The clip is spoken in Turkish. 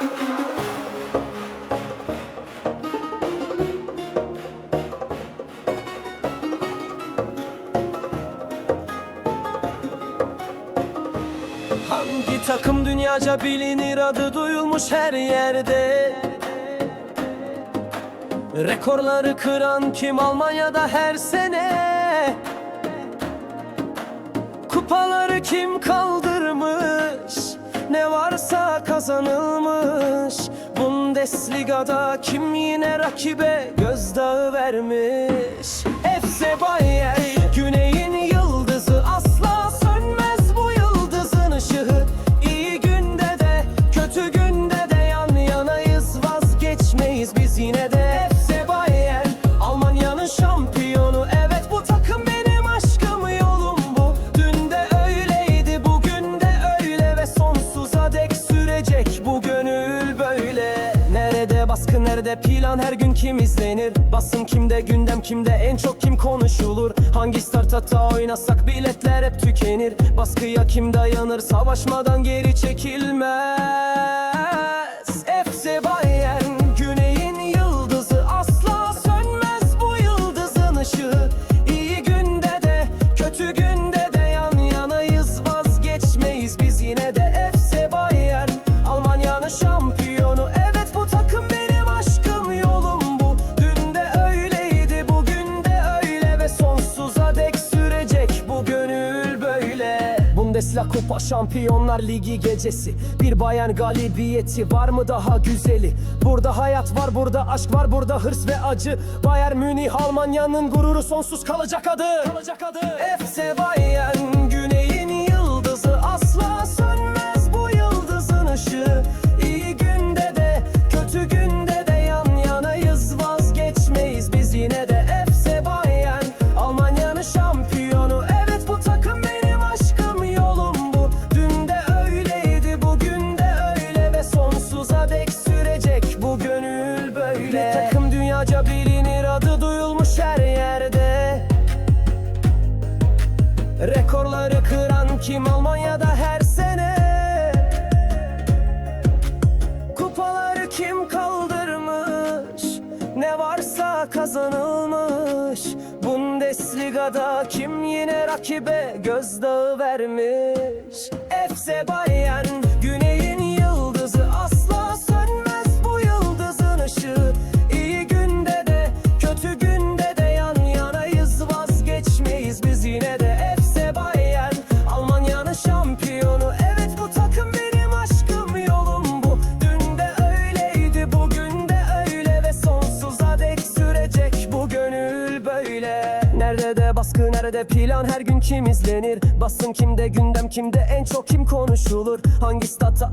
Hangi takım dünyaca bilinir? Adı duyulmuş her yerde. Rekorları kıran kim? Almanya'da her sene. Kupaları kim kaldırmış? Ne varsa kazanılmış. Bundesliga'da kim yine rakibe gözdağı vermiş? FC Bayern sürecek bu gönül böyle. Nerede baskı nerede plan? Her gün kim izlenir? Basın kimde gündem kimde? En çok kim konuşulur? Hangi startata oynasak biletler hep tükenir. Baskıya kim dayanır? Savaşmadan geri çekilmez Bundesliga Kupa Şampiyonlar Ligi gecesi. Bir bayan galibiyeti var mı daha güzeli? Burada hayat var burada aşk var burada hırs ve acı. Bayern Münih Almanya'nın gururu sonsuz kalacak adı. Kalacak adı. FC Bayern Dünyaca bilinir adı duyulmuş her yerde. Rekorları kıran kim Almanya'da her sene? Kupaları kim kaldırmış? Ne varsa kazanılmış. Bundesliga'da kim yine rakibe gözdağı vermiş? FC Bayern Baskı nerede? Plan her gün kim izlenir? Basın kimde gündem kimde? En çok kim konuşulur? Hangi statta